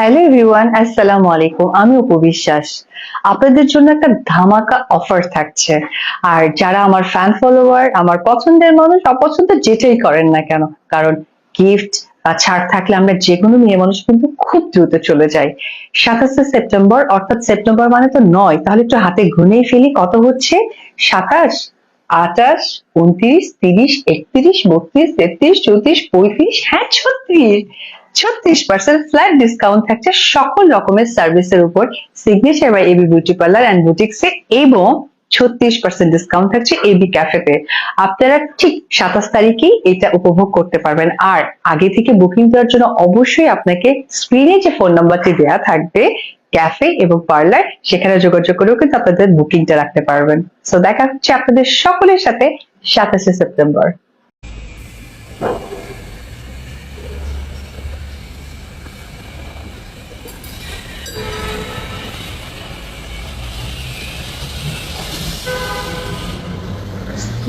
Hello everyone, আসসালামু আলাইকুম। আমি উপবিশ্বাস আপনাদের জন্য একটা ধামাকা অফার থাকছে। আর যারা আমার ফ্যান ফলোয়ার আমার পছন্দের মানুষ, অপছন্দ যেটাই করেন না কেন, কারণ গিফট বা ছাড় থাকলে আমরা যে কোনো মেয়ে মানুষ কিন্তু খুব দ্রুত চলে যাই। সাতাশে সেপ্টেম্বর, অর্থাৎ সেপ্টেম্বর মানে তো নয়, তাহলে একটু হাতে গুনেই ফেলি কত হচ্ছে? সাতাশ, আটাশ, উনত্রিশ, তিরিশ, একত্রিশ, বত্রিশ, তেত্রিশ, চৌত্রিশ, পঁয়ত্রিশ হ্যাঁ ছত্রিশ। ছত্রিশ পার্সেন্ট ফ্ল্যাট ডিসকাউন্ট থাকছে সকল রকমের সার্ভিসের উপর signature by AB beauty parlour and বুটিক্সে এবং ছত্রিশ পার্সেন্ট ডিসকাউন্ট থাকছে এবি ক্যাফেতে আপনারা ঠিক সাতাশ তারিখেই এটা উপভোগ করতে পারবেন। আর আগে থেকে বুকিং দেওয়ার জন্য অবশ্যই আপনাকে স্ক্রিনে যে ফোন নাম্বারটি দেওয়া থাকবে ক্যাফে এবং পার্লার সেখানে যোগাযোগ করেও কিন্তু আপনাদের বুকিংটা রাখতে পারবেন। সো দেখা হচ্ছে আপনাদের সকলের সাথে সাতাশে সেপ্টেম্বর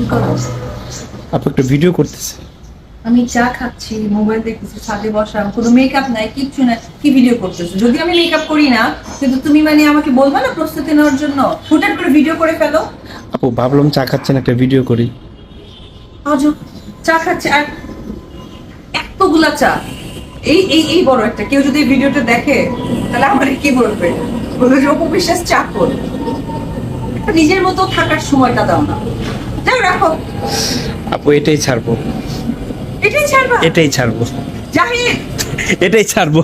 কি? আপু একটা ভিডিও করতেছে। আমি চা খাচ্ছি মোবাইল দেখতেছি ছাদে বসা কোনো মেকআপ নাই কিচ্ছু নাই কি ভিডিও করতেছো? যদি আমি মেকআপ করি না কিন্তু তুমি মানে আমাকে বলবা না প্রস্তুতি নেওয়ার জন্য? হুটাট করে ভিডিও করে ফেলো। আপু ভাবলাম চা খাচ্ছেন একটা ভিডিও করি। আজও চা খাচ্ছে আর এতগুলা চা। এই এই এই বড় একটা কেউ যদি ভিডিওটা দেখে তাহলে আমার কি বলবে? বলবে যে অপু বিশ্বাস চা কর নিজের মতো থাকার সময়টা দাও না। যাও রাখো। আপু এটাই ছাড়বো। এটাই ছাড়বো? এটাই ছাড়বো। জাহিদ! এটাই ছাড়বো।